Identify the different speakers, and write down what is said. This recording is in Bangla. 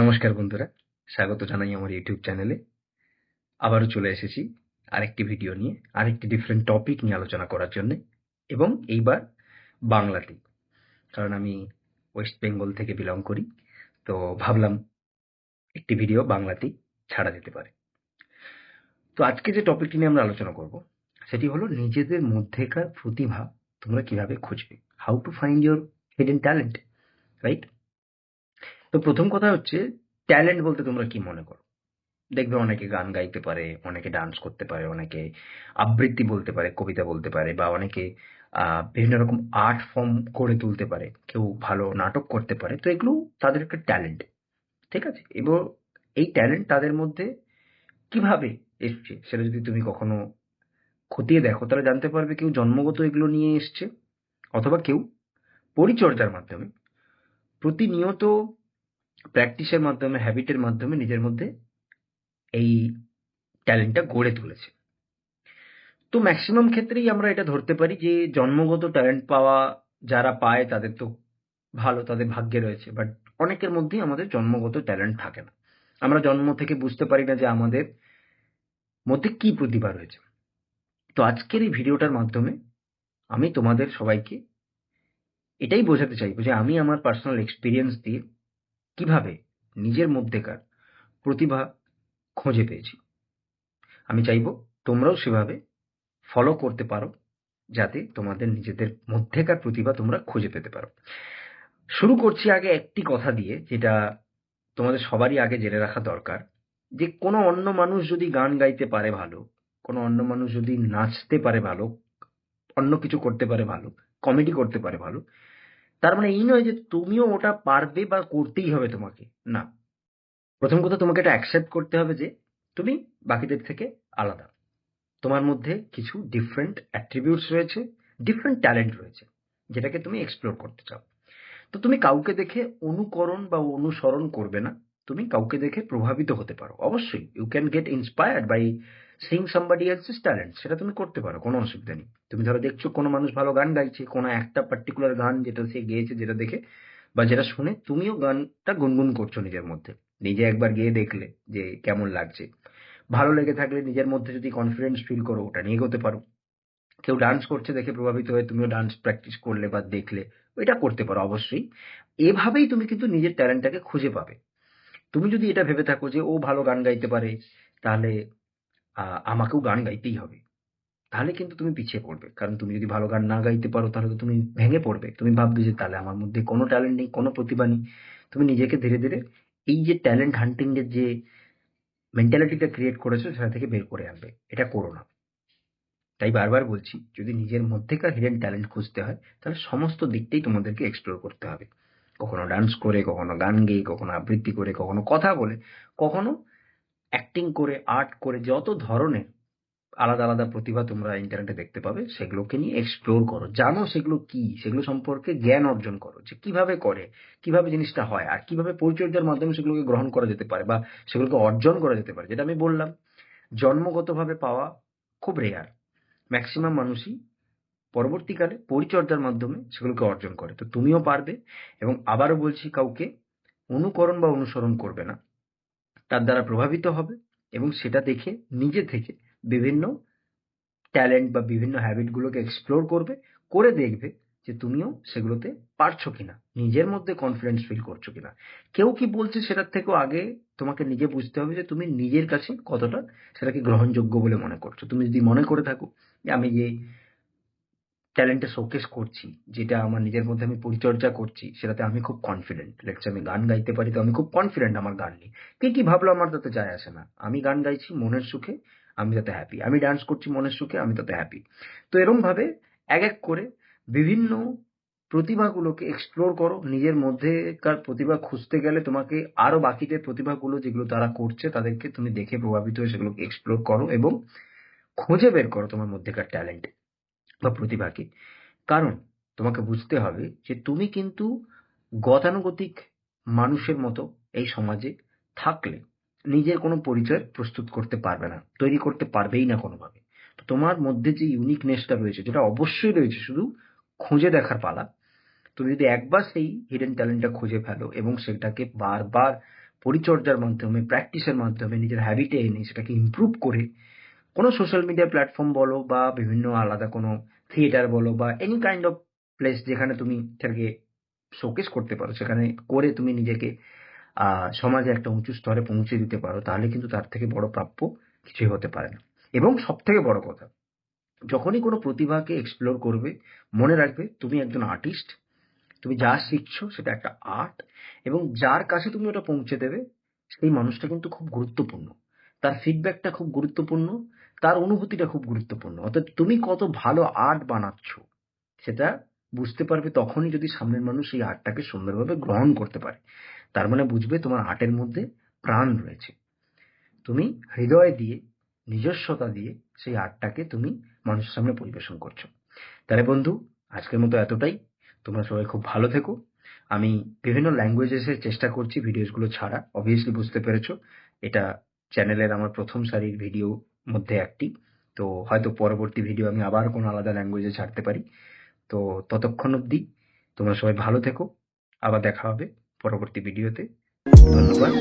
Speaker 1: নমস্কার বন্ধুরা, স্বাগত জানাই আমার ইউটিউব চ্যানেলে। আবারও চলে এসেছি আরেকটি ভিডিও নিয়ে, আরেকটি ডিফারেন্ট টপিক নিয়ে আলোচনা করার জন্য, এবং এইবার বাংলাতেই কারণ আমি ওয়েস্ট বেঙ্গল থেকে বিলং করি, তো ভাবলাম একটি ভিডিও বাংলাতেই ছাড়া যেতে পারে। তো আজকে যে টপিকটি নিয়ে আমরা আলোচনা করব, সেটি হলো নিজেদের মধ্যেকার প্রতিভা তোমরা কীভাবে খুঁজবে? How to find your hidden talent right তো প্রথম কথা হচ্ছে ট্যালেন্ট বলতে তোমরা কি মনে করো? দেখবে অনেকে গান গাইতে পারে, অনেকে ডান্স করতে পারে, অনেকে আবৃত্তি বলতে পারে, কবিতা বলতে পারে, বা অনেকে বিভিন্ন রকম আর্ট ফর্ম করে তুলতে পারে, কেউ ভালো নাটক করতে পারে, তো এগুলো তাদের একটা ট্যালেন্ট ঠিক আছে? এবং এই ট্যালেন্ট তাদের মধ্যে কীভাবে এসছে, সেটা যদি তুমি কখনো খতিয়ে দেখো, তাহলে জানতে পারবে কেউ জন্মগত এগুলো নিয়ে এসছে, অথবা কেউ পরিচর্যার মাধ্যমে। প্রতিনিয়ত প্র্যাকটিসের মাধ্যমে হ্যাবিটের মাধ্যমে নিজের মধ্যে এই ট্যালেন্টটা গড়ে তুলেছে। তো ম্যাক্সিমাম ক্ষেত্রেই আমরা এটা ধরতে পারি যে, জন্মগত ট্যালেন্ট পাওয়া যারা পায় তাদের তো ভালো, তাদের ভাগ্যে রয়েছে। বাট অনেকের মধ্যেই আমাদের জন্মগত ট্যালেন্ট থাকে না। আমরা জন্ম থেকে বুঝতে পারি না যে আমাদের মধ্যে কি প্রতিভা রয়েছে। তো আজকের এই ভিডিওটার মাধ্যমে আমি তোমাদের সবাইকে এটাই বোঝাতে চাইব যে, আমি আমার পার্সোনাল এক্সপিরিয়েন্স দিয়ে কীভাবে নিজের মধ্যেকার প্রতিভা খুঁজে পেয়েছি। আমি চাইব তোমরাও সেভাবে ফলো করতে পারো, যাতে তোমাদের নিজেদের মধ্যেকার প্রতিভা তোমরা খুঁজে পেতে পারো। শুরু করছি আগে একটি কথা দিয়ে, যেটা তোমাদের সবারই আগে জেনে রাখা দরকার, যে কোনো অন্য মানুষ যদি গান গাইতে পারে ভালো, কোনো অন্য মানুষ যদি নাচতে পারে ভালো, অন্য কিছু করতে পারে ভালো কমেডি করতে পারে ভালো তার মানে এই নয় যে তুমিও ওটা পারবে বা করতেই হবে তোমাকে, না। প্রথম কথা তোমাকে এটা অ্যাকসেপ্ট করতে হবে যে তুমি বাকিদের থেকে আলাদা। তোমার মধ্যে কিছু ডিফারেন্ট অ্যাট্রিবিউটস রয়েছে ডিফারেন্ট ট্যালেন্ট রয়েছে, যেটাকে তুমি এক্সপ্লোর করতে চাও। তো তুমি কাউকে দেখে অনুকরণ বা অনুসরণ করবে না, তুমি কাউকে দেখে প্রভাবিত হতে পারো। অবশ্যই you can get inspired by seeing somebody else's talent সেটা তুমি করতে পারো, কোনো অসুবিধা নেই। তুমি ধরো দেখছ কোনো মানুষ ভালো গান গাইছে, কোনো একটা পার্টিকুলার গান যেটা সে গেয়েছে, যেটা দেখে বা যেটা শুনে তুমিও গানটা গুনগুন করছ নিজের মধ্যে। নিজে একবার গিয়ে দেখলে যে কেমন লাগছে। ভালো লেগে থাকলে নিজের মধ্যে যদি কনফিডেন্স ফিল করো, ওটা নিয়ে এগোতে পারো। কেউ ডান্স করছে দেখে প্রভাবিত হয়ে তুমিও ডান্স প্র্যাকটিস করলে বা দেখলে, ওইটা করতে পারো অবশ্যই। এভাবেই তুমি কিন্তু নিজের ট্যালেন্টটাকে খুঁজে পাবে। তুমি যদি এটা ভেবে থাকো যে ও ভালো গান গাইতে পারে, তাহলে আমাকেও গান গাইতেই হবে। তাহলে কিন্তু তুমি পিছিয়ে পড়বে। কারণ তুমি যদি ভালো গান না গাইতে পারো, তাহলে তো তুমি ভেঙে পড়বে। তুমি ভাববে যে, তাহলে আমার মধ্যে কোনো ট্যালেন্ট নেই, কোনো প্রতিভা নেই। তুমি নিজেকে ধীরে ধীরে এই যে ট্যালেন্ট হান্টিং এর যে মেন্টালিটিটা ক্রিয়েট করেছ, সেটা থেকে বের করে আনবে। এটা করো না। তাই বারবার বলছি, যদি নিজের মধ্যেকার হিডেন ট্যালেন্ট খুঁজতে হয়, তাহলে সমস্ত দিকটাই তোমাদেরকে এক্সপ্লোর করতে হবে। কখনো ডান্স করে, কখনো গান গেয়ে, কখনো আবৃত্তি করে, কখনো কথা বলে, কখনো অ্যাক্টিং করে আর্ট করে, যত ধরনের আলাদা আলাদা প্রতিভা তোমরা ইন্টারনেটে দেখতে পাবে, সেগুলোকে নিয়ে এক্সপ্লোর করো। জানো সেগুলো কি? সেগুলো সম্পর্কে জ্ঞান অর্জন করো যে কীভাবে করে, কীভাবে জিনিসটা হয়, আর কীভাবে পরিচর্যার মাধ্যমে সেগুলোকে গ্রহণ করা যেতে পারে বা সেগুলোকে অর্জন করা যেতে পারে। যেটা আমি বললাম, জন্মগতভাবে পাওয়া খুব রেয়ার ম্যাক্সিমাম মানুষই পরবর্তীকালে পরিচর্যার মাধ্যমে সেগুলোকে অর্জন করে। তো তুমিও পারবে এবং আবারও বলছি, কাউকে অনুকরণ বা অনুসরণ করবে না। তার দ্বারা প্রভাবিত হবে এবং সেটা দেখে নিজে থেকে বিভিন্ন ট্যালেন্ট বা বিভিন্ন হ্যাবিটগুলোকে এক্সপ্লোর করবে, করে দেখবে যে তুমিও সেগুলোতে পারছ কিনা, নিজের মধ্যে কনফিডেন্স ফিল করছ কিনা। কেউ কি বলছে সেটার থেকেও আগে তোমাকে নিজে বুঝতে হবে যে তুমি নিজের কাছে কতটা সেটাকে গ্রহণযোগ্য বলে মনে করছ। তুমি যদি মনে করে থাকো যে আমি যে ট্যালেন্টটা শোকেস করছি, যেটা আমার নিজের মধ্যে আমি পরিচর্যা করছি, সেটাতে আমি খুব কনফিডেন্ট লেটস আমি গান গাইতে পারি, তো আমি খুব কনফিডেন্ট আমার গান নিয়ে। কে কি ভাবলো আমার তাতে যায় আসে না। আমি গান গাইছি মনের সুখে, আমি তাতে হ্যাপি আমি ডান্স করছি মনের সুখে, আমি তাতে হ্যাপি তো এরম ভাবে এক এক করে বিভিন্ন প্রতিভাগুলোকে এক্সপ্লোর করো। নিজের মধ্যেকার প্রতিভা খুঁজতে গেলে তোমাকে আরও বাকিদের প্রতিভাগুলো যেগুলো তারা করছে, তাদেরকে তুমি দেখে প্রভাবিত হয়ে সেগুলোকে এক্সপ্লোর করো এবং খুঁজে বের করো তোমার মধ্যেকার ট্যালেন্ট বা প্রতিভাকে। কারণ তোমাকে বুঝতে হবে যে তুমি কিন্তু গতানুগতিক মানুষের মতো এই সমাজে থাকলে নিজের কোনো পরিচয় প্রস্তুত করতে পারবে না, তৈরি করতে পারবেই না কোনোভাবে। তো তোমার মধ্যে যে ইউনিকনেসটা রয়েছে, যেটা অবশ্যই রয়েছে শুধু খুঁজে দেখার পালা, তুমি যদি একবার সেই হিডেন ট্যালেন্টটা খুঁজে ফেলো এবং সেটাকে বারবার পরিচর্যার মাধ্যমে প্র্যাকটিসের মাধ্যমে, নিজের হ্যাবিটে এনে সেটাকে ইমপ্রুভ করে কোনো সোশ্যাল মিডিয়া প্ল্যাটফর্ম বলো বা বিভিন্ন আলাদা কোনো থিয়েটার বলো বা এনি কাইন্ড অফ প্লেস যেখানে তুমি সেটাকে শোকেস করতে পারো, সেখানে করে তুমি নিজেকে সমাজে একটা উঁচু স্তরে পৌঁছে দিতে পারো, তাহলে কিন্তু তার থেকে বড় প্রাপ্য কিছুই হতে পারে না। এবং সব থেকে বড় কথা, যখনই কোনো প্রতিভাকে এক্সপ্লোর করবে, মনে রাখবে তুমি একজন আর্টিস্ট তুমি যা শিখছো সেটা একটা আর্ট এবং যার কাছে তুমি ওটা পৌঁছে দেবে, সেই মানুষটা কিন্তু খুব গুরুত্বপূর্ণ। তার ফিডব্যাকটা খুব গুরুত্বপূর্ণ, তার অনুভূতিটা খুব গুরুত্বপূর্ণ। অর্থাৎ তুমি কত ভালো আর্ট বানাচ্ছ, সেটা বুঝতে পারবে তখনই যদি সামনের মানুষ সেই আর্টটাকে সুন্দরভাবে গ্রহণ করতে পারে। তার মানে বুঝবে তোমার আর্টের মধ্যে প্রাণ রয়েছে। তুমি হৃদয় দিয়ে, নিজস্বতা দিয়ে সেই আর্টটাকে তুমি মানুষের সামনে পরিবেশন করছ। তাহলে বন্ধু, আজকের মতো এতটাই। তোমরা সবাই খুব ভালো থেকো। আমি বিভিন্ন ল্যাঙ্গুয়েজেসের চেষ্টা করছি ভিডিওসগুলো ছাড়া। অবভিয়াসলি বুঝতে পেরেছ। এটা চ্যানেলের আমার প্রথম সারির ভিডিও মধ্যে একটি। তো হয়তো পরবর্তী ভিডিও আমি আবার কোনো আলাদা ল্যাঙ্গুয়েজে ছাড়তে পারি। তো ততক্ষণ অবধি তোমরা সবাই ভালো থেকো। আবার দেখা হবে পরবর্তী ভিডিওতে। ধন্যবাদ।